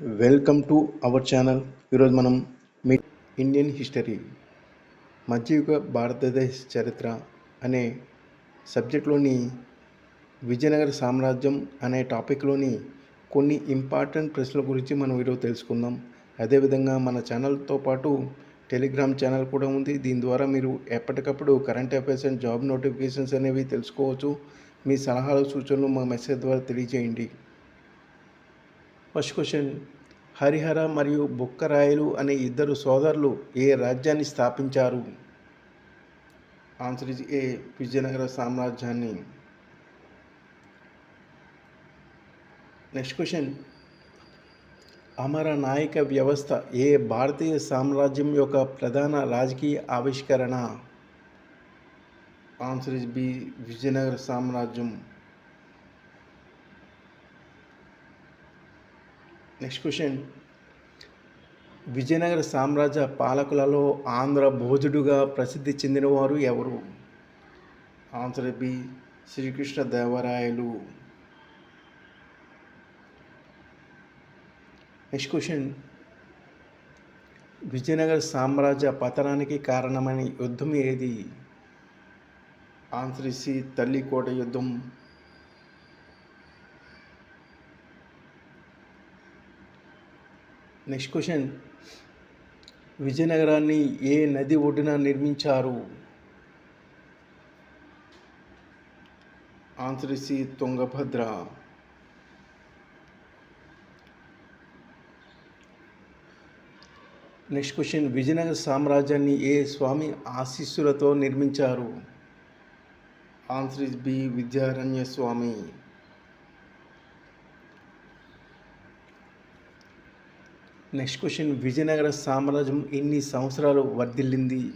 Welcome to our channel. ఈరోజు మనం మీ Indian history మధ్యయుగ భారతదేశ చరిత్ర అనే సబ్జెక్ట్లోని విజయనగర సామ్రాజ్యం అనే టాపిక్లోని కొన్ని ఇంపార్టెంట్ ప్రశ్నల గురించి మనం ఈరోజు తెలుసుకుందాం. అదేవిధంగా మన ఛానల్తో పాటు టెలిగ్రామ్ ఛానల్ కూడా ఉంది. దీని ద్వారా మీరు ఎప్పటికప్పుడు current affairs and job notifications అనేవి తెలుసుకోవచ్చు. మీ సలహాలు సూచనలు మా మెసేజ్ ద్వారా తెలియజేయండి. ఫస్ట్ క్వశ్చన్ హరిహర మరియు బుక్కరాయలు అనే ఇద్దరు సోదరులు ఏ రాజ్యాన్ని స్థాపించారు? ఆన్సర్ ఇస్ ఏ విజయనగర సామ్రాజ్యాన్ని. నెక్స్ట్ క్వశ్చన్ అమర నాయక వ్యవస్థ ఏ భారతీయ సామ్రాజ్యం యొక్క ప్రధాన రాజకీయ ఆవిష్కరణ? ఆన్సర్ ఇస్ బి విజయనగర సామ్రాజ్యం. నెక్స్ట్ క్వశ్చన్ విజయనగర సామ్రాజ్య పాలకులలో ఆంధ్ర భోజుడుగా ప్రసిద్ధి చెందినవారు ఎవరు? Answer B Srikrishna Devarayalu. Next question Vijayanagara సామ్రాజ్య పతనానికి కారణమైన యుద్ధం ఏది? ఆన్సర్ సి తల్లికోట యుద్ధం. నెక్స్ట్ క్వశ్చన్ విజయనగరాన్ని ఏ నది ఒడ్డున నిర్మించారు? Answer is Tungabhadra next question Vijayanagara సామ్రాజ్యాన్ని ఏ స్వామి ఆశీస్సులతో నిర్మించారు? Answer is B Vidyaranya Swamy. Next question Vijayanagara సామ్రాజ్యం ఎన్ని సంవత్సరాలు వర్ధిల్లింది?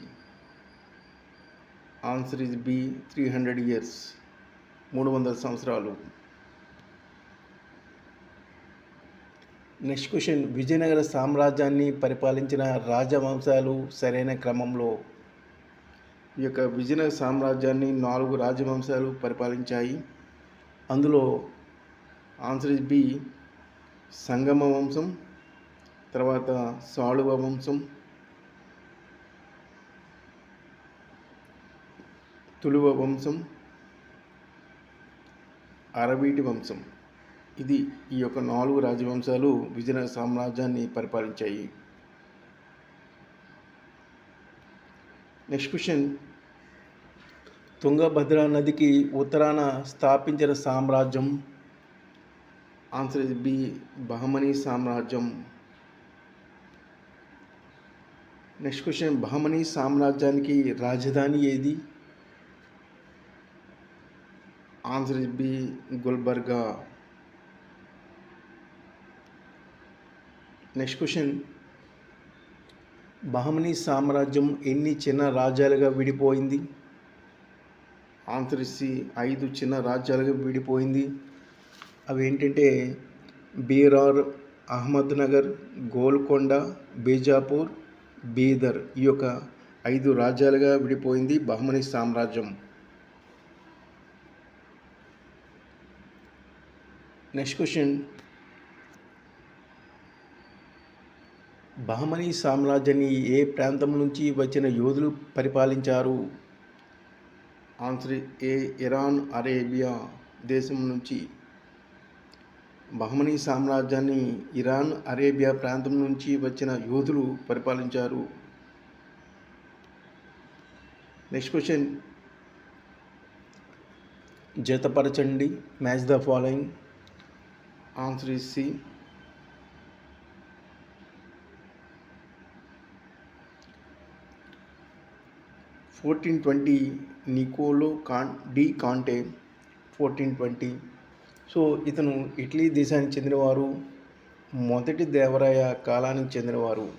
Answer is B three hundred years మూడు వందల సంవత్సరాలు. నెక్స్ట్ క్వశ్చన్ విజయనగర సామ్రాజ్యాన్ని పరిపాలించిన రాజవంశాలు సరైన క్రమంలో? ఈ యొక్క విజయనగర సామ్రాజ్యాన్ని నాలుగు రాజవంశాలు పరిపాలించాయి. అందులో ఆన్సర్ ఇస్ బి సంగమ వంశం తర్వాత సాళువ వంశం తులువ వంశం అరవీటి వంశం. ఇది ఈ యొక్క నాలుగు రాజవంశాలు విజయనగర సామ్రాజ్యాన్ని పరిపాలించాయి. నెక్స్ట్ క్వశ్చన్ తుంగభద్ర నదికి ఉత్తరాన స్థాపించిన సామ్రాజ్యం. ఆన్సర్ ఇస్ బి బహమనీ సామ్రాజ్యం. నెక్స్ట్ క్వశ్చన్ బహమనీ సామ్రాజ్యానికి రాజధాని ఏది? Answer B Gulbarga. Next question Bahmani సామ్రాజ్యం ఎన్ని చిన్న రాజ్యాలుగా విడిపోయింది? ఆన్సర్ సి ఐదు చిన్న రాజ్యాలుగా విడిపోయింది. అవి ఏంటంటే బీరార్ అహ్మద్నగర్ గోల్కొండ బీజాపూర్ బీదర్ ఈ యొక్క ఐదు రాజ్యాలుగా విడిపోయింది బహమనీ సామ్రాజ్యం. నెక్స్ట్ క్వశ్చన్ బహమనీ సామ్రాజ్యాన్ని ఏ ప్రాంతం నుంచి వచ్చిన యోధులు పరిపాలించారు? ఆన్సర్ ఏ ఇరాన్ అరేబియా దేశం నుంచి. బహమనీ సామ్రాజ్యాన్ని ఇరాన్ అరేబియా ప్రాంతం నుంచి వచ్చిన యోధులు పరిపాలించారు. Next question జతపరచండి. Match the following answer is C fourteen twenty Niccolo can de Conti fourteen twenty so ఇతను ఇటలీ దేశానికి చెందినవారు మొదటి దేవరాయ కాలానికి చెందినవారు.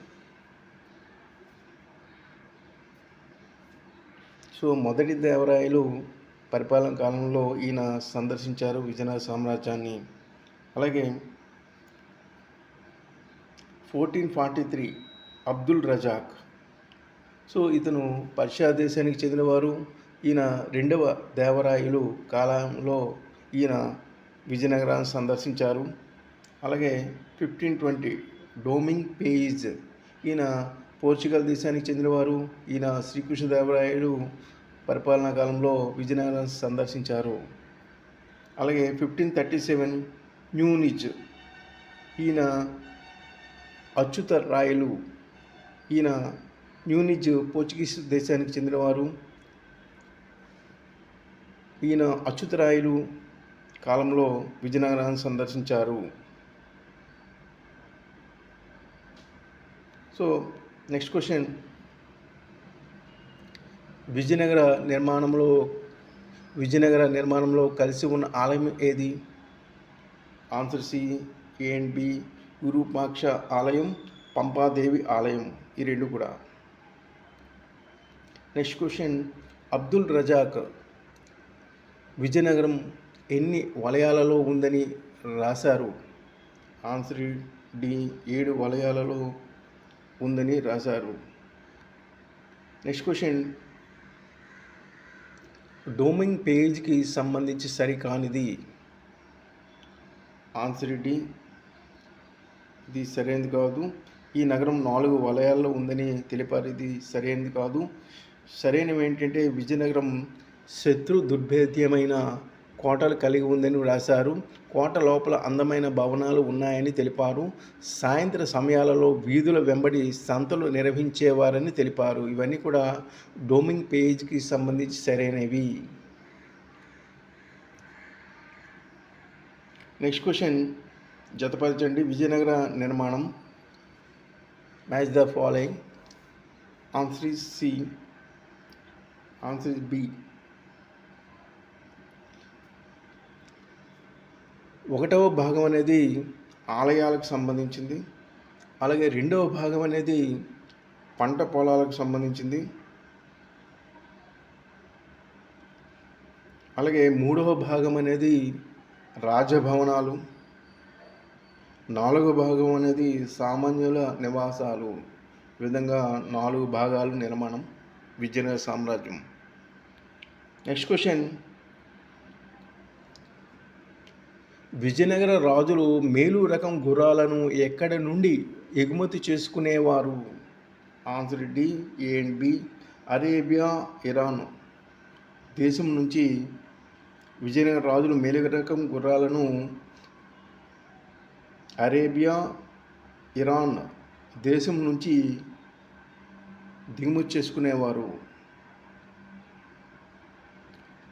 సో మొదటి దేవరాయలు పరిపాలన కాలంలో ఈయన సందర్శించారు విజయనగర సామ్రాజ్యాన్ని. అలాగే fourteen forty three Abdul Razzaq. So ఇతను పర్షియా దేశానికి చెందినవారు. ఈయన రెండవ దేవరాయలు కాలంలో ఈయన విజయనగరాన్ని సందర్శించారు. అలాగే ఫిఫ్టీన్ ట్వంటీ డోమింగ్ పేజ్ ఈయన పోర్చుగల్ దేశానికి చెందినవారు. ఈయన శ్రీకృష్ణదేవరాయలు పరిపాలనా కాలంలో విజయనగరం సందర్శించారు. అలాగే ఫిఫ్టీన్ థర్టీ సెవెన్ న్యూనిజ్ ఈయన అచ్యుత రాయలు. ఈయన న్యూనిజ్ పోర్చుగీస్ దేశానికి చెందినవారు. ఈయన అచ్యుతరాయలు కాలంలో విజయనగరాన్ని సందర్శించారు. సో నెక్స్ట్ క్వశ్చన్ విజయనగర నిర్మాణంలో విజయనగర నిర్మాణంలో కలిసి ఉన్న ఆలయం ఏది? Answer C A and B Virupaksha ఆలయం పంపాదేవి ఆలయం ఈ రెండు కూడా. నెక్స్ట్ క్వశ్చన్ అబ్దుల్ రజాక్ విజయనగరం ఎన్ని వలయాలలో ఉందని రాశారు? ఆన్సర్ డి ఏడు వలయాలలో ఉందని రాశారు. Next question. డోమింగ్ పేజ్కి సంబంధించి సరికానిది? ఆన్సర్ డి ఇది సరైనది కాదు. ఈ నగరం నాలుగు వలయాల్లో ఉందని తెలిపారు. ఇది సరైనది కాదు. సరైనవి ఏంటంటే విజయనగరం శత్రు దుర్భేద్యమైన కోటలు కలిగి ఉందని రాశారు కోట లోపల అందమైన భవనాలు ఉన్నాయని తెలిపారు. సాయంత్ర సమయాలలో వీధుల వెంబడి సంతలు నిర్వహించేవారని తెలిపారు. ఇవన్నీ కూడా డోమింగ్ పేజ్కి సంబంధించి సరైనవి. నెక్స్ట్ క్వశ్చన్ జతపరచండి. విజయనగర నిర్మాణం. Match the following. Answer is C. Answer is B. ఒకటవ భాగం అనేది ఆలయాలకు సంబంధించింది. అలాగే రెండవ భాగం అనేది పంట పొలాలకు సంబంధించింది. అలాగే మూడవ భాగం అనేది రాజభవనాలు. నాలుగవ భాగం అనేది సామాన్యుల నివాసాలు. విధంగా నాలుగు భాగాలు నిర్మాణం. విజయనగర సామ్రాజ్యం. Next question. విజయనగర రాజులు మేలు రకం గుర్రాలను ఎక్కడి నుండి ఎగుమతి చేసుకునేవారు? Answer D and B. Arabia Iran. దేశం నుంచి విజయనగర రాజులు మేలు రకం గుర్రాలను అరేబియా ఇరాన్ దేశం నుంచి దిగుమతి చేసుకునేవారు.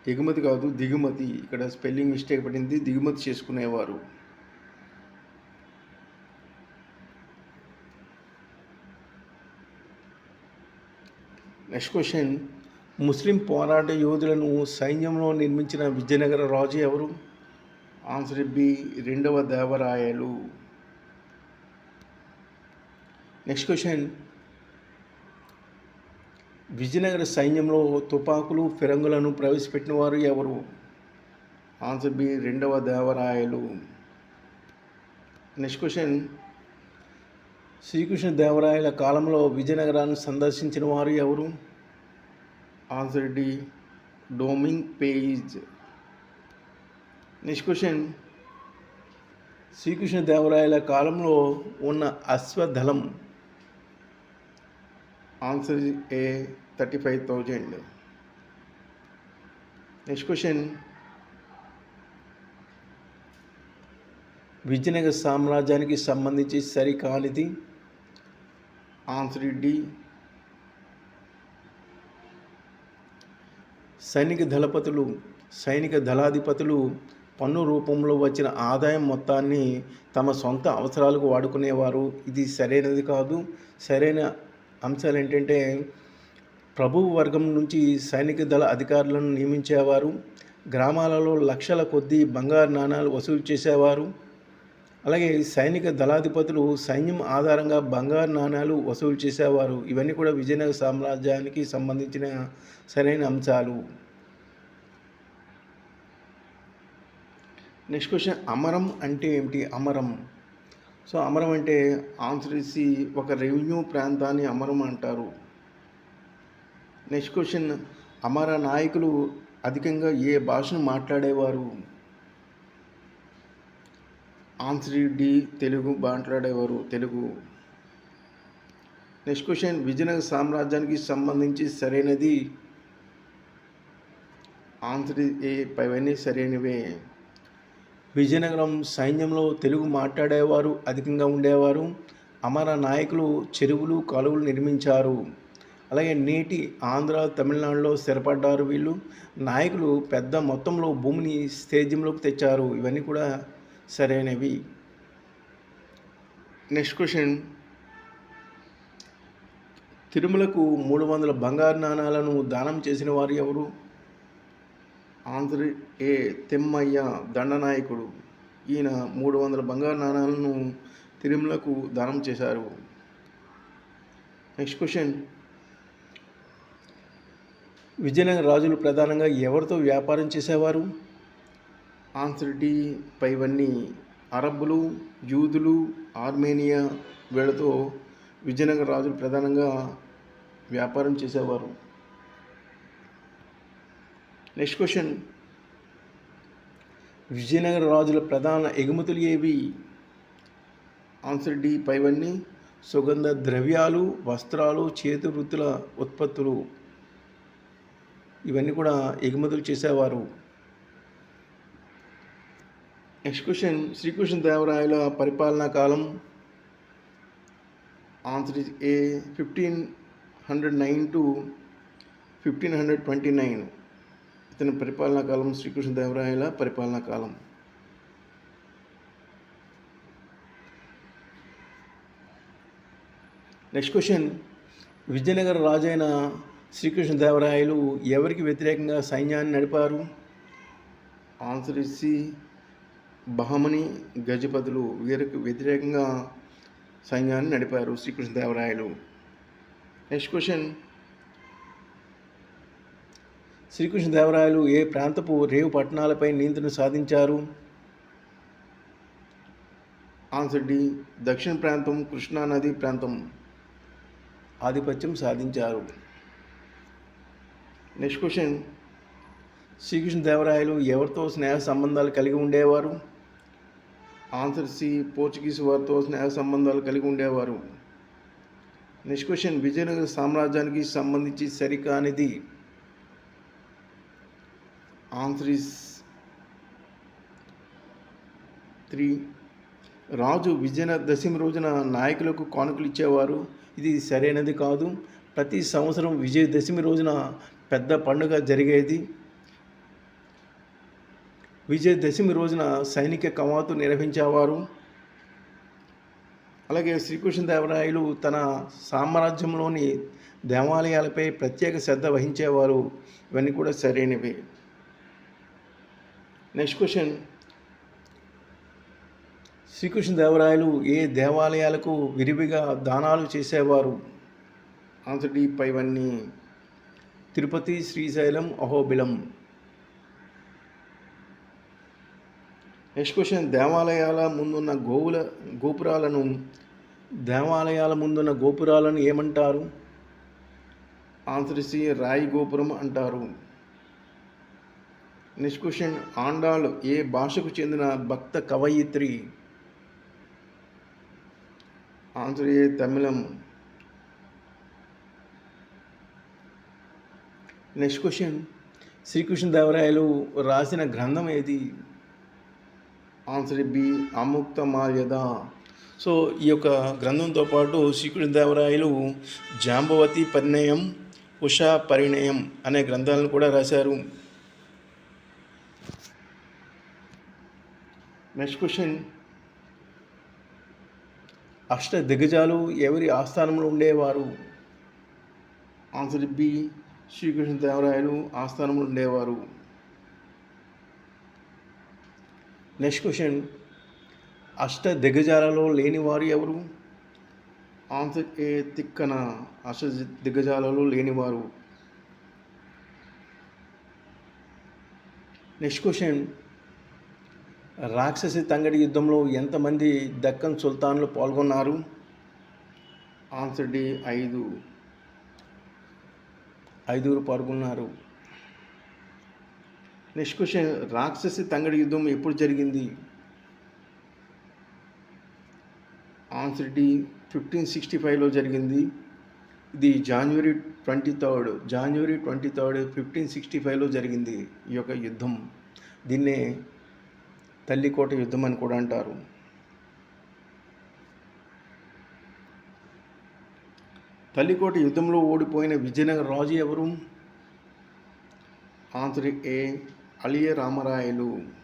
ఎగుమతి కాదు దిగుమతి. ఇక్కడ స్పెల్లింగ్ మిస్టేక్ పడింది దిగుమతి చేసుకునేవారు. నెక్స్ట్ క్వశ్చన్ ముస్లిం పోరాట యోధులను సైన్యంలో నిర్మించిన విజయనగర రాజు ఎవరు? ఆన్సర్ బి రెండవ దేవరాయలు. నెక్స్ట్ క్వశ్చన్ విజయనగర సైన్యంలో తుపాకులు ఫిరంగులను ప్రవేశపెట్టిన వారు ఎవరు? ఆన్సర్ బి రెండవ దేవరాయలు. Next question. శ్రీకృష్ణ దేవరాయల కాలంలో విజయనగరాన్ని సందర్శించిన వారు ఎవరు? Answer D Domingo Paes. Next question. Srikrishna దేవరాయల కాలంలో ఉన్న అశ్వదళం answer A thirty five thousand next question Vijayanagara సామ్రాజ్యానికి సంబంధించి సరికానిది ఆన్సర్ డి సైనిక దళపతులు సైనిక దళాధిపతులు పన్ను రూపంలో వచ్చిన ఆదాయం మొత్తాన్ని తమ సొంత అవసరాలకు వాడుకునేవారు. ఇది సరైనది కాదు. సరైన అంశాలు ఏంటంటే ప్రభు వర్గం నుంచి సైనిక దళ అధికారులను నియమించేవారు గ్రామాలలో లక్షల కొద్దీ బంగారు నాణాలు వసూలు చేసేవారు అలాగే సైనిక దళాధిపతులు సైన్యం ఆధారంగా బంగారు నాణాలు వసూలు చేసేవారు. ఇవన్నీ కూడా విజయనగర సామ్రాజ్యానికి సంబంధించిన సరైన అంశాలు. నెక్స్ట్ క్వశ్చన్ అమరం అంటే ఏమిటి? అమరం. సో అమరం అంటే ఆన్సర్ ఇసి ఒక రెవెన్యూ ప్రాంతాన్ని అమరం అంటారు. నెక్స్ట్ క్వశ్చన్ అమర నాయకులు అధికంగా ఏ భాషను మాట్లాడేవారు? ఆన్సర్ డి తెలుగు మాట్లాడేవారు తెలుగు. నెక్స్ట్ క్వశ్చన్ విజయనగర సామ్రాజ్యానికి సంబంధించి సరైనది? ఆన్సర్ ఏ పైవన్నీ సరైనవే. విజయనగరం సైన్యంలో తెలుగు మాట్లాడేవారు అధికంగా ఉండేవారు. అమర నాయకులు చెరువులు కాలువలు నిర్మించారు. అలాగే నేటి ఆంధ్ర తమిళనాడులో స్థిరపడ్డారు వీళ్ళు. నాయకులు పెద్ద మొత్తంలో భూమిని సేద్యంలోకి తెచ్చారు. ఇవన్నీ కూడా సరైనవి. Next question. తిరుమలకు మూడు వందల బంగారు నాణాలను దానం చేసిన వారు ఎవరు? ఆంధ్ర ఏ తెమ్మయ్య దండనాయకుడు. ఈయన మూడు వందల బంగారు నాణాలను తిరుమలకు దానం చేశారు. Next question. విజయనగర రాజులు ప్రధానంగా ఎవరితో వ్యాపారం చేసేవారు? ఆన్సర్ డి పైవన్నీ అరబ్బులు యూదులు ఆర్మేనియా వీళ్ళతో విజయనగర రాజులు ప్రధానంగా వ్యాపారం చేసేవారు. నెక్స్ట్ క్వశ్చన్ విజయనగర రాజుల ప్రధాన ఎగుమతులు ఏవి? ఆన్సర్ డి పైవన్నీ. సుగంధ ద్రవ్యాలు వస్త్రాలు చేతి వృత్తుల ఉత్పత్తులు. ఇవన్నీ కూడా ఎగుమతులు చేసేవారు. నెక్స్ట్ క్వశ్చన్ శ్రీకృష్ణ దేవరాయల పరిపాలనా కాలం. Answer is A fifteen hundred nine to fifteen hundred twenty nine అతని పరిపాలనా కాలం శ్రీకృష్ణ దేవరాయల పరిపాలనా కాలం. నెక్స్ట్ క్వశ్చన్ విజయనగర రాజైన శ్రీకృష్ణ దేవరాయలు ఎవరికి వ్యతిరేకంగా సైన్యాన్ని నడిపారు? ఆన్సర్ ఇచ్చి బహమని గజపతులు వీరికి వ్యతిరేకంగా సైన్యాన్ని నడిపారు శ్రీకృష్ణ దేవరాయలు. నెక్స్ట్ క్వశ్చన్ శ్రీకృష్ణ దేవరాయలు ఏ ప్రాంతపు రేవు పట్టణాలపై నియంత్రణ సాధించారు? ఆన్సర్ డి దక్షిణ ప్రాంతం కృష్ణా నది ప్రాంతం. ఆధిపత్యం సాధించారు. Next question. శ్రీకృష్ణ దేవరాయలు ఎవరితో స్నేహ సంబంధాలు కలిగి ఉండేవారు? ఆన్సర్ సి పోర్చుగీస్ వారితో స్నేహ సంబంధాలు కలిగి ఉండేవారు. Next question. విజయనగర సామ్రాజ్యానికి సంబంధించి సరికానిది ఆన్సర్ ఇస్ త్రీ. రాజు విజయ దశమి రోజున నాయకులకు కానుకలు ఇచ్చేవారు. ఇది సరైనది కాదు. ప్రతి సంవత్సరం విజయదశమి రోజున పెద్ద పండుగ జరిగేది. విజయదశమి రోజున సైనిక కవాతు నిర్వహించేవారు. అలాగే శ్రీకృష్ణదేవరాయలు తన సామ్రాజ్యంలోని దేవాలయాలపై ప్రత్యేక శ్రద్ధ వహించేవారు. ఇవన్నీ కూడా సరైనవి. నెక్స్ట్ క్వశ్చన్ శ్రీకృష్ణదేవరాయలు ఏ దేవాలయాలకు విరివిగా దానాలు చేసేవారు? ఆన్సర్ డి పైవన్నీ తిరుపతి శ్రీశైలం అహోబిలం. నెక్స్ట్ క్వశ్చన్ దేవాలయాల ముందున్న గోవుల గోపురాలను దేవాలయాల ముందున్న గోపురాలను ఏమంటారు? ఆన్సర్ సి రాయి గోపురం అంటారు. నెక్స్ట్ క్వశ్చన్ ఆండాళ్ ఏ భాషకు చెందిన భక్త కవయిత్రి? Answer A Tamil. Next question Srikrishnadevarayalu రాసిన గ్రంథం ఏది? Answer B Amukta Malyada. So ఈ యొక్క గ్రంథంతో పాటు శ్రీకృష్ణదేవరాయలు జాంబవతి పరిణయం ఉషా పరిణయం అనే గ్రంథాలను కూడా రాశారు. నెక్స్ట్ క్వశ్చన్ అష్ట దిగ్గజాలు ఎవరి ఆస్థానంలో ఉండేవారు? ఆన్సర్ బి శ్రీకృష్ణదేవరాయలు ఆస్థానంలో ఉండేవారు. నెక్స్ట్ క్వశ్చన్ అష్ట దిగ్గజాలలో లేనివారు ఎవరు? Answer A Tikkana. అష్ట దిగ్గజాలలో లేనివారు. నెక్స్ట్ క్వశ్చన్ రాక్షసి తంగడి యుద్ధంలో ఎంతమంది దక్కన్ సుల్తాన్లు పాల్గొన్నారు? ఆన్సర్ డి ఐదు. ఐదుగురు పాల్గొన్నారు. నెక్స్ట్ క్వశ్చన్ రాక్షసి తంగడి యుద్ధం ఎప్పుడు జరిగింది? ఆన్సర్ డి ఫిఫ్టీన్ సిక్స్టీ ఫైవ్లో జరిగింది. ఇది January twenty third January twenty third fifteen sixty ఫైవ్లో జరిగింది ఈ యొక్క యుద్ధం. దీన్నే తల్లికోట యుద్ధం అని కూడా అంటారు. తల్లికోట యుద్ధంలో ఓడిపోయిన విజయనగర రాజు ఎవరు? Answer A Aliya Ramarayalu.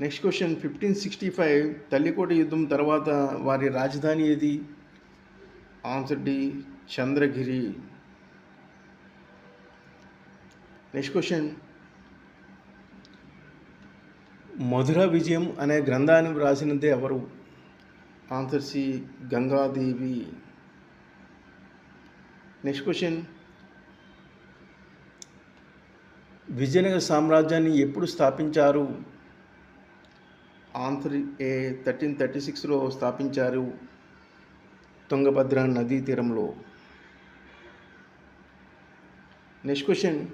Next question fifteen sixty five Talikota యుద్ధం తర్వాత వారి రాజధాని ఏది? Answer D Chandragiri. Next question Madhura Vijayam అనే గ్రంథాన్ని వ్రాసినదే ఎవరు? Answer C Gangadevi. Next question Vijayanagara సామ్రాజ్యాన్ని ఎప్పుడు స్థాపించారు? ఆన్సర్ ఏ థర్టీన్ థర్టీ సిక్స్లో స్థాపించారు. తుంగభద్ర నదీ తీరంలో. నెక్స్ట్ క్వశ్చన్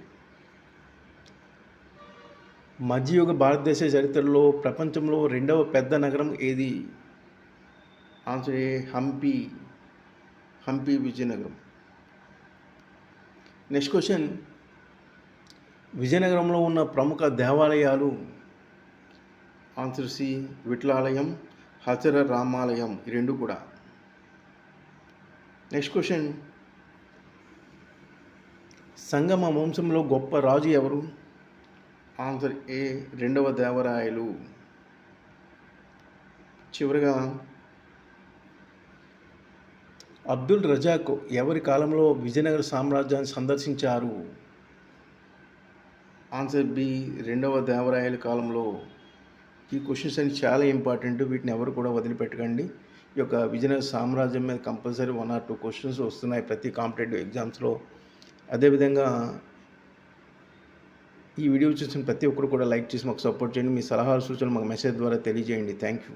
మధ్యయుగ భారతదేశ చరిత్రలో ప్రపంచంలో రెండవ పెద్ద నగరం ఏది? Answer A Hampi Hampi Vijayanagaram. Next question. విజయనగరంలో ఉన్న ప్రముఖ దేవాలయాలు ఆన్సర్ సి విట్లాలయం హచర రామాలయం ఈ రెండు కూడా. Next question. సంగమ వంశంలో గొప్ప రాజు ఎవరు? ఆన్సర్ ఏ రెండవ దేవరాయలు? చివరిగా అబ్దుల్ రజాక్ ఎవరి కాలంలో విజయనగర సామ్రాజ్యాన్ని సందర్శించారు? ఆన్సర్ బి రెండవ దేవరాయల కాలంలో. ఈ క్వశ్చన్స్ అన్ని చాలా ఇంపార్టెంట్ వీటిని ఎవరు కూడా వదిలిపెట్టకండి. ఈ యొక్క విజయనగర సామ్రాజ్యం మీద compulsory one or two questions వస్తున్నాయి ప్రతి కాంపిటేటివ్ ఎగ్జామ్స్లో. అదేవిధంగా ఈ వీడియో చూసిన ప్రతి ఒక్కరు కూడా లైక్ చేసి మాకు సపోర్ట్ చేయండి. మీ సలహాలు సూచనలు మాకు మెసేజ్ ద్వారా తెలియజేయండి. Thank you.